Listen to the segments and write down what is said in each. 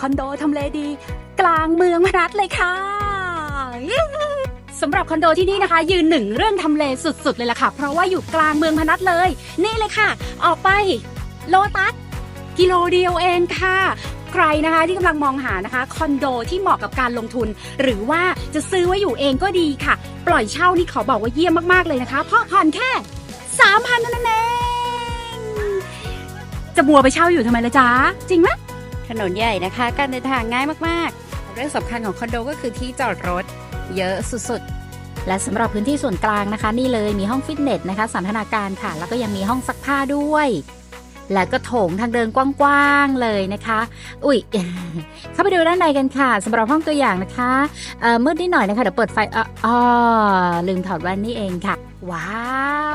คอนโดทำเลดี กลางเมืองพนัสเลยค่ะสำหรับคอนโดที่นี่นะคะ ยืนหนึ่งเรื่องทำเลสุดๆเลยล่ะค่ะ เพราะว่าอยู่กลางเมืองพนัสเลย นี่เลยค่ะ ออกไปโลตัสกิโลเดียวเองค่ะ ใครนะคะที่กำลังมองหานะคะคอนโดที่เหมาะกับการลงทุน หรือว่าจะซื้อไว้อยู่เองก็ดีค่ะ ปล่อยเช่านี่ขอบอกว่าเยี่ยมมากๆเลยนะคะ เพราะผ่อนแค่สามพันนั้นเองจะบัวไปเช่าอยู่ทำไมละจ๊ะจริงไหม ถนนใหญ่นะคะ การเดินทางง่ายมากๆ เรื่องสำคัญของคอนโดก็คือที่จอดรถ เยอะสุดๆ และสำหรับพื้นที่ส่วนกลางนะคะ นี่เลยมีห้องฟิตเนสนะคะ สันทนาการค่ะ แล้วก็ยังมีห้องซักผ้าด้วย แล้วก็โถงทางเดินกว้างๆเลยนะคะ อุ้ยเข้าไปดูด้านในกันค่ะสำหรับห้องตัวอย่างนะคะเอ่อมืดนิดหน่อยนะคะเดี๋ยวเปิดไฟอ๋ออ๋อลืมถอดแว่นนี่เองค่ะ ว้า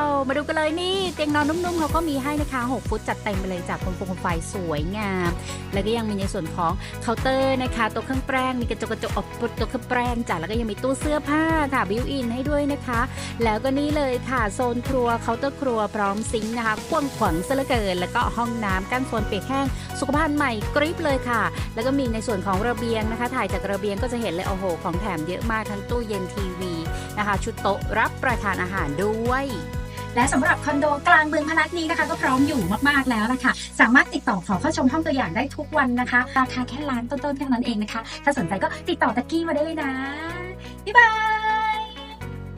ว มาดูกันเลยนี่เตียงนอนนุ่มๆเขาก็มีให้นะคะ 6 ฟุตจัดเต็มไปเลยจากโคมโคมไฟสวยงาม แล้วก็ยังมีในส่วนของเคาน์เตอร์นะคะโต๊ะเครื่องแป้งมีกระจกกระจกออกโต๊ะเครื่องแป้งจ้ะแล้วก็ยังมีตู้เสื้อผ้าค่ะบิวอินให้ด้วยนะคะ แล้วก็นี่เลยค่ะโซนครัวเคาน์เตอร์ครัวพร้อมซิงค์นะคะกว้างขวางซะเหลือเกินแล้วก็ห้องน้ำกั้นโซนเปียกแห้ง สุขภัณฑ์ใหม่กริบเลยค่ะ แล้วก็มีในส่วนของระเบียงนะคะ ถ่ายจากระเบียงก็จะเห็นเลยโอ้โห ของแถมเยอะมากทั้งตู้เย็นทีวีนะคะ ชุดโต๊ะรับประทานอาหารด้วยและสำหรับคอนโดกลางเมืองพนัสนี้นะคะ ก็พร้อมอยู่มากๆแล้วนะคะ สามารถติดต่อขอเข้าชมห้องตัวอย่างได้ทุกวันนะคะ ราคาแค่ล้านต้นๆแค่นั้นเองนะคะ ถ้าสนใจก็ติดต่อตะกี้มาได้เลยนะ บ๊ายบาย